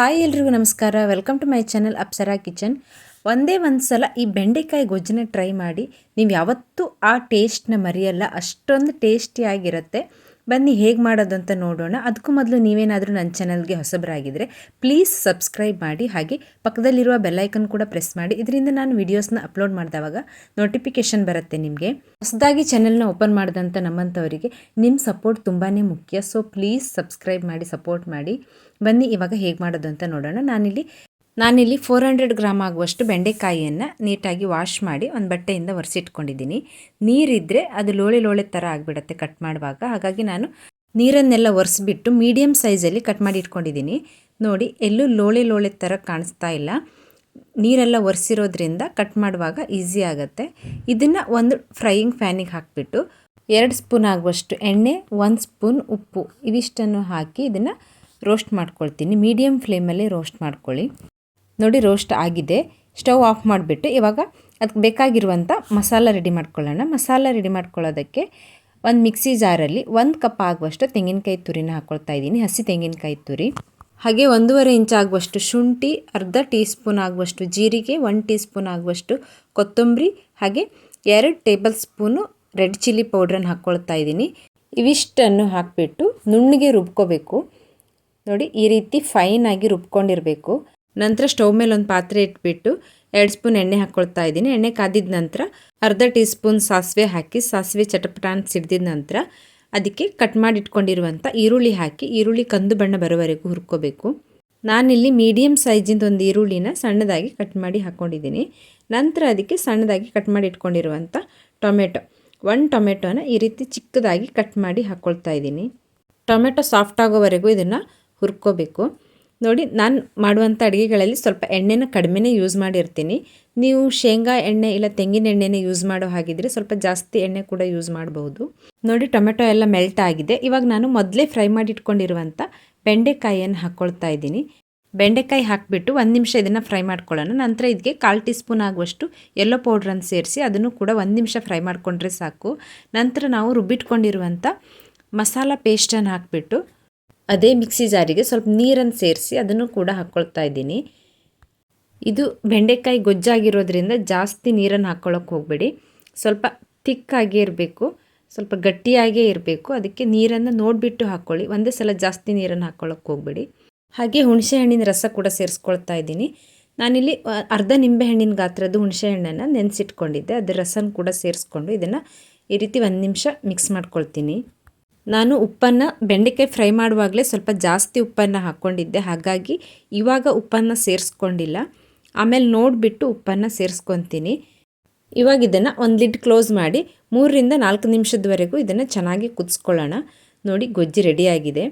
Hi ಎಲ್ರಿಗೂ ನಮಸ್ಕಾರ. Welcome to my channel Apsara kitchen ಒಂದೇ ಒಂದು ಸಲ ಈ ಬೆಂಡೆಕಾಯಿ ಗೊಜ್ಜನ್ನ ಟ್ರೈ ಮಾಡಿ. ನೀವು ಯಾವತ್ತೂ ಆ ಟೇಸ್ಟ್ನ ಮರೆಯಲ್ಲ. ಅಷ್ಟೊಂದು ಟೇಸ್ಟಿಯಾಗಿರುತ್ತೆ ಬನ್ನಿ ಹೇಗೆ ಮಾಡೋದು ಅಂತ ನೋಡೋಣ. ಅದಕ್ಕೂ ಮೊದಲು ನೀವೇನಾದರೂ ನನ್ನ ಚಾನಲ್ಗೆ ಹೊಸಬರಾಗಿದ್ದರೆ ಪ್ಲೀಸ್ ಸಬ್ಸ್ಕ್ರೈಬ್ ಮಾಡಿ, ಹಾಗೆ ಪಕ್ಕದಲ್ಲಿರುವ ಬೆಲ್ಲೈಕನ್ ಕೂಡ ಪ್ರೆಸ್ ಮಾಡಿ. ಇದರಿಂದ ನಾನು ವೀಡಿಯೋಸ್ನ ಅಪ್ಲೋಡ್ ಮಾಡಿದವಾಗ ನೋಟಿಫಿಕೇಷನ್ ಬರುತ್ತೆ ನಿಮಗೆ. ಹೊಸದಾಗಿ ಚಾನಲ್ನ ಓಪನ್ ಮಾಡಿದಂಥ ನಮ್ಮಂಥವರಿಗೆ ನಿಮ್ಮ ಸಪೋರ್ಟ್ ತುಂಬಾ ಮುಖ್ಯ. ಸೊ ಪ್ಲೀಸ್ ಸಬ್ಸ್ಕ್ರೈಬ್ ಮಾಡಿ, ಸಪೋರ್ಟ್ ಮಾಡಿ. ಬನ್ನಿ ಇವಾಗ ಹೇಗೆ ಮಾಡೋದು ಅಂತ ನೋಡೋಣ. ನಾನಿಲ್ಲಿ ನಾನಿಲ್ಲಿ ಫೋರ್ ಹಂಡ್ರೆಡ್ ಗ್ರಾಮ್ ಆಗುವಷ್ಟು ಬೆಂಡೆಕಾಯಿಯನ್ನು ನೀಟಾಗಿ ವಾಶ್ ಮಾಡಿ ಒಂದು ಬಟ್ಟೆಯಿಂದ ಒರೆಸಿಟ್ಕೊಂಡಿದ್ದೀನಿ. ನೀರಿದ್ದರೆ ಅದು ಲೋಳೆ ಲೋಳೆ ಥರ ಆಗಿಬಿಡತ್ತೆ ಕಟ್ ಮಾಡುವಾಗ. ಹಾಗಾಗಿ ನಾನು ನೀರನ್ನೆಲ್ಲ ಒರೆಸ್ಬಿಟ್ಟು ಮೀಡಿಯಮ್ ಸೈಜಲ್ಲಿ ಕಟ್ ಮಾಡಿ ಇಟ್ಕೊಂಡಿದ್ದೀನಿ. ನೋಡಿ, ಎಲ್ಲೂ ಲೋಳೆ ಲೋಳೆ ಥರ ಕಾಣಿಸ್ತಾ ಇಲ್ಲ. ನೀರೆಲ್ಲ ಒರೆಸಿರೋದ್ರಿಂದ ಕಟ್ ಮಾಡುವಾಗ ಈಸಿ ಆಗುತ್ತೆ. ಇದನ್ನು ಒಂದು ಫ್ರೈಯಿಂಗ್ ಫ್ಯಾನಿಗೆ ಹಾಕಿಬಿಟ್ಟು ಎರಡು ಸ್ಪೂನ್ ಆಗುವಷ್ಟು ಎಣ್ಣೆ, ಒಂದು ಸ್ಪೂನ್ ಉಪ್ಪು, ಇವಿಷ್ಟನ್ನು ಹಾಕಿ ಇದನ್ನು ರೋಸ್ಟ್ ಮಾಡ್ಕೊಳ್ತೀನಿ. ಮೀಡಿಯಮ್ ಫ್ಲೇಮಲ್ಲಿ ರೋಸ್ಟ್ ಮಾಡ್ಕೊಳ್ಳಿ. ನೋಡಿ ರೋಸ್ಟ್ ಆಗಿದೆ. ಸ್ಟವ್ ಆಫ್ ಮಾಡಿಬಿಟ್ಟು ಇವಾಗ ಅದಕ್ಕೆ ಬೇಕಾಗಿರುವಂಥ ಮಸಾಲ ರೆಡಿ ಮಾಡ್ಕೊಳ್ಳೋಣ. ಮಸಾಲ ರೆಡಿ ಮಾಡ್ಕೊಳ್ಳೋದಕ್ಕೆ ಒಂದು ಮಿಕ್ಸಿ ಜಾರಲ್ಲಿ ಒಂದು ಕಪ್ ಆಗುವಷ್ಟು ತೆಂಗಿನಕಾಯಿ ತುರಿನ ಹಾಕ್ಕೊಳ್ತಾ ಇದ್ದೀನಿ. ಹಸಿ ತೆಂಗಿನಕಾಯಿ ತುರಿ. ಹಾಗೆ ಒಂದೂವರೆ ಇಂಚ್ ಆಗುವಷ್ಟು ಶುಂಠಿ, ಅರ್ಧ ಟೀ ಸ್ಪೂನ್ ಆಗುವಷ್ಟು ಜೀರಿಗೆ, ಒನ್ ಟೀ ಸ್ಪೂನ್ ಆಗುವಷ್ಟು ಕೊತ್ತಂಬರಿ, ಹಾಗೆ ಎರಡು ಟೇಬಲ್ ಸ್ಪೂನು ರೆಡ್ ಚಿಲ್ಲಿ ಪೌಡ್ರನ್ನು ಹಾಕ್ಕೊಳ್ತಾ ಇದ್ದೀನಿ. ಇವಿಷ್ಟನ್ನು ಹಾಕಿಬಿಟ್ಟು ನುಣ್ಣಗೆ ರುಬ್ಕೋಬೇಕು. ನೋಡಿ ಈ ರೀತಿ ಫೈನಾಗಿ ರುಬ್ಕೊಂಡಿರಬೇಕು. ನಂತರ ಸ್ಟವ್ ಮೇಲೆ ಒಂದು ಪಾತ್ರೆ ಇಟ್ಬಿಟ್ಟು ಎರಡು ಸ್ಪೂನ್ ಎಣ್ಣೆ ಹಾಕ್ಕೊಳ್ತಾ ಇದ್ದೀನಿ. ಎಣ್ಣೆ ಕಾದಿದ ನಂತರ ಅರ್ಧ ಟೀ ಸ್ಪೂನ್ ಸಾಸಿವೆ ಹಾಕಿ, ಸಾಸಿವೆ ಚಟಪಟ ಸಿಡ್ದಿದ ನಂತರ ಅದಕ್ಕೆ ಕಟ್ ಮಾಡಿ ಇಟ್ಕೊಂಡಿರುವಂಥ ಈರುಳ್ಳಿ ಹಾಕಿ, ಈರುಳ್ಳಿ ಕಂದು ಬಣ್ಣ ಬರೋವರೆಗೂ ಹುರ್ಕೋಬೇಕು. ನಾನಿಲ್ಲಿ ಮೀಡಿಯಮ್ ಸೈಜಿಂದ ಒಂದು ಈರುಳ್ಳಿನ ಸಣ್ಣದಾಗಿ ಕಟ್ ಮಾಡಿ ಹಾಕ್ಕೊಂಡಿದ್ದೀನಿ ನಂತರ ಅದಕ್ಕೆ ಸಣ್ಣದಾಗಿ ಕಟ್ ಮಾಡಿ ಇಟ್ಕೊಂಡಿರುವಂಥ ಟೊಮೆಟೊ. ಒಂದು ಟೊಮೆಟೊನ ಈ ರೀತಿ ಚಿಕ್ಕದಾಗಿ ಕಟ್ ಮಾಡಿ ಹಾಕ್ಕೊಳ್ತಾ ಇದ್ದೀನಿ. ಟೊಮೆಟೊ ಸಾಫ್ಟ್ ಆಗೋವರೆಗೂ ಇದನ್ನು ಹುರ್ಕೋಬೇಕು. ನೋಡಿ, ನಾನು ಮಾಡುವಂಥ ಅಡುಗೆಗಳಲ್ಲಿ ಸ್ವಲ್ಪ ಎಣ್ಣೆನ ಕಡಿಮೆನೇ ಯೂಸ್ ಮಾಡಿರ್ತೀನಿ. ನೀವು ಶೇಂಗಾ ಎಣ್ಣೆ ಇಲ್ಲ ತೆಂಗಿನ ಎಣ್ಣೆನೇ ಯೂಸ್ ಮಾಡೋ ಹಾಗಿದ್ರೆ ಸ್ವಲ್ಪ ಜಾಸ್ತಿ ಎಣ್ಣೆ ಕೂಡ ಯೂಸ್ ಮಾಡಬಹುದು ನೋಡಿ, ಟೊಮೆಟೊ ಎಲ್ಲ ಮೆಲ್ಟ್ ಆಗಿದೆ. ಇವಾಗ ನಾನು ಮೊದಲೇ ಫ್ರೈ ಮಾಡಿ ಇಟ್ಕೊಂಡಿರುವಂಥ ಬೆಂಡೆಕಾಯಿಯನ್ನು ಹಾಕ್ಕೊಳ್ತಾ ಇದ್ದೀನಿ. ಬೆಂಡೆಕಾಯಿ ಹಾಕಿಬಿಟ್ಟು ಒಂದು ನಿಮಿಷ ಇದನ್ನು ಫ್ರೈ ಮಾಡ್ಕೊಳ್ಳೋಣ. ನಂತರ ಇದಕ್ಕೆ ಕಾಲು ಟೀ ಸ್ಪೂನ್ ಆಗುವಷ್ಟು ಎಲ್ಲೋ ಪೌಡ್ರನ್ನು ಸೇರಿಸಿ ಅದನ್ನು ಕೂಡ ಒಂದು ನಿಮಿಷ ಫ್ರೈ ಮಾಡಿಕೊಂಡ್ರೆ ಸಾಕು. ನಂತರ ನಾವು ರುಬ್ಬಿಟ್ಕೊಂಡಿರುವಂಥ ಮಸಾಲ ಪೇಸ್ಟನ್ನು ಹಾಕಿಬಿಟ್ಟು ಅದೇ ಮಿಕ್ಸಿ ಜಾರಿಗೆ ಸ್ವಲ್ಪ ನೀರನ್ನು ಸೇರಿಸಿ ಅದನ್ನು ಕೂಡ ಹಾಕ್ಕೊಳ್ತಾ ಇದ್ದೀನಿ. ಇದು ಬೆಂಡೆಕಾಯಿ ಗೊಜ್ಜಾಗಿರೋದ್ರಿಂದ ಜಾಸ್ತಿ ನೀರನ್ನು ಹಾಕ್ಕೊಳ್ಳೋಕೆ ಹೋಗಬೇಡಿ. ಸ್ವಲ್ಪ ತಿಕ್ಕಾಗೇ ಇರಬೇಕು, ಸ್ವಲ್ಪ ಗಟ್ಟಿಯಾಗೇ ಇರಬೇಕು. ಅದಕ್ಕೆ ನೀರನ್ನು ನೋಡಿಬಿಟ್ಟು ಹಾಕ್ಕೊಳ್ಳಿ. ಒಂದೇ ಸಲ ಜಾಸ್ತಿ ನೀರನ್ನು ಹಾಕ್ಕೊಳ್ಳೋಕೆ ಹೋಗಬೇಡಿ. ಹಾಗೆ ಹುಣಸೆ ಹಣ್ಣಿನ ರಸ ಕೂಡ ಸೇರಿಸ್ಕೊಳ್ತಾ ಇದ್ದೀನಿ. ನಾನಿಲ್ಲಿ ಅರ್ಧ ನಿಂಬೆ ಹಣ್ಣಿನ ಗಾತ್ರದ್ದು ಹುಣಸೆ ಹಣ್ಣನ್ನು ನೆನೆಸಿಟ್ಕೊಂಡಿದ್ದೆ. ಅದರ ರಸನ ಕೂಡ ಸೇರಿಸ್ಕೊಂಡು ಇದನ್ನು ಈ ರೀತಿ ಒಂದು ನಿಮಿಷ ಮಿಕ್ಸ್ ಮಾಡ್ಕೊಳ್ತೀನಿ. ನಾನು ಉಪ್ಪನ್ನು ಬೆಂಡೆಕಾಯಿ ಫ್ರೈ ಮಾಡುವಾಗಲೇ ಸ್ವಲ್ಪ ಜಾಸ್ತಿ ಉಪ್ಪನ್ನು ಹಾಕ್ಕೊಂಡಿದ್ದೆ. ಹಾಗಾಗಿ ಇವಾಗ ಉಪ್ಪನ್ನು ಸೇರಿಸ್ಕೊಂಡಿಲ್ಲ. ಆಮೇಲೆ ನೋಡಿಬಿಟ್ಟು ಉಪ್ಪನ್ನು ಸೇರಿಸ್ಕೊತೀನಿ. ಇವಾಗ ಇದನ್ನು ಒಂದು ಲಿಡ್ ಕ್ಲೋಸ್ ಮಾಡಿ ಮೂರರಿಂದ ನಾಲ್ಕು ನಿಮಿಷದವರೆಗೂ ಇದನ್ನು ಚೆನ್ನಾಗಿ ಕುದಿಸ್ಕೊಳ್ಳೋಣ. ನೋಡಿ ಗೊಜ್ಜು ರೆಡಿಯಾಗಿದೆ.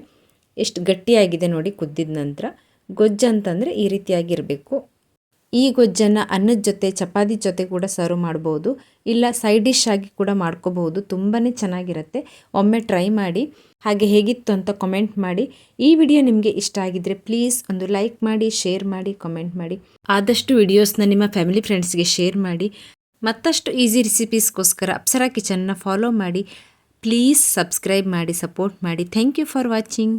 ಎಷ್ಟು ಗಟ್ಟಿಯಾಗಿದೆ ನೋಡಿ ಕುದ್ದಿದ ನಂತರ. ಗೊಜ್ಜು ಅಂತಂದರೆ ಈ ರೀತಿಯಾಗಿರಬೇಕು. ಈ ಗೊಜ್ಜನ್ನು ಅನ್ನದ ಜೊತೆ, ಚಪಾತಿ ಜೊತೆ ಕೂಡ ಸರ್ವ್ ಮಾಡ್ಬೋದು. ಇಲ್ಲ ಸೈಡ್ ಡಿಶ್ ಆಗಿ ಕೂಡ ಮಾಡ್ಕೋಬಹುದು. ತುಂಬಾ ಚೆನ್ನಾಗಿರುತ್ತೆ. ಒಮ್ಮೆ ಟ್ರೈ ಮಾಡಿ, ಹಾಗೆ ಹೇಗಿತ್ತು ಅಂತ ಕಮೆಂಟ್ ಮಾಡಿ. ಈ ವಿಡಿಯೋ ನಿಮಗೆ ಇಷ್ಟ ಆಗಿದ್ರೆ ಪ್ಲೀಸ್ ಒಂದು ಲೈಕ್ ಮಾಡಿ ಶೇರ್ ಮಾಡಿ ಕಮೆಂಟ್ ಮಾಡಿ. ಆದಷ್ಟು ವಿಡಿಯೋಸ್ನ ನಿಮ್ಮ ಫ್ಯಾಮಿಲಿ ಫ್ರೆಂಡ್ಸ್ಗೆ ಶೇರ್ ಮಾಡಿ. ಮತ್ತಷ್ಟು ಈಸಿ ರೆಸಿಪೀಸ್ಗೋಸ್ಕರ ಅಪ್ಸರಾ ಕಿಚನ್ನ ಫಾಲೋ ಮಾಡಿ. ಪ್ಲೀಸ್ ಸಬ್ಸ್ಕ್ರೈಬ್ ಮಾಡಿ ಸಪೋರ್ಟ್ ಮಾಡಿ. Thank you for watching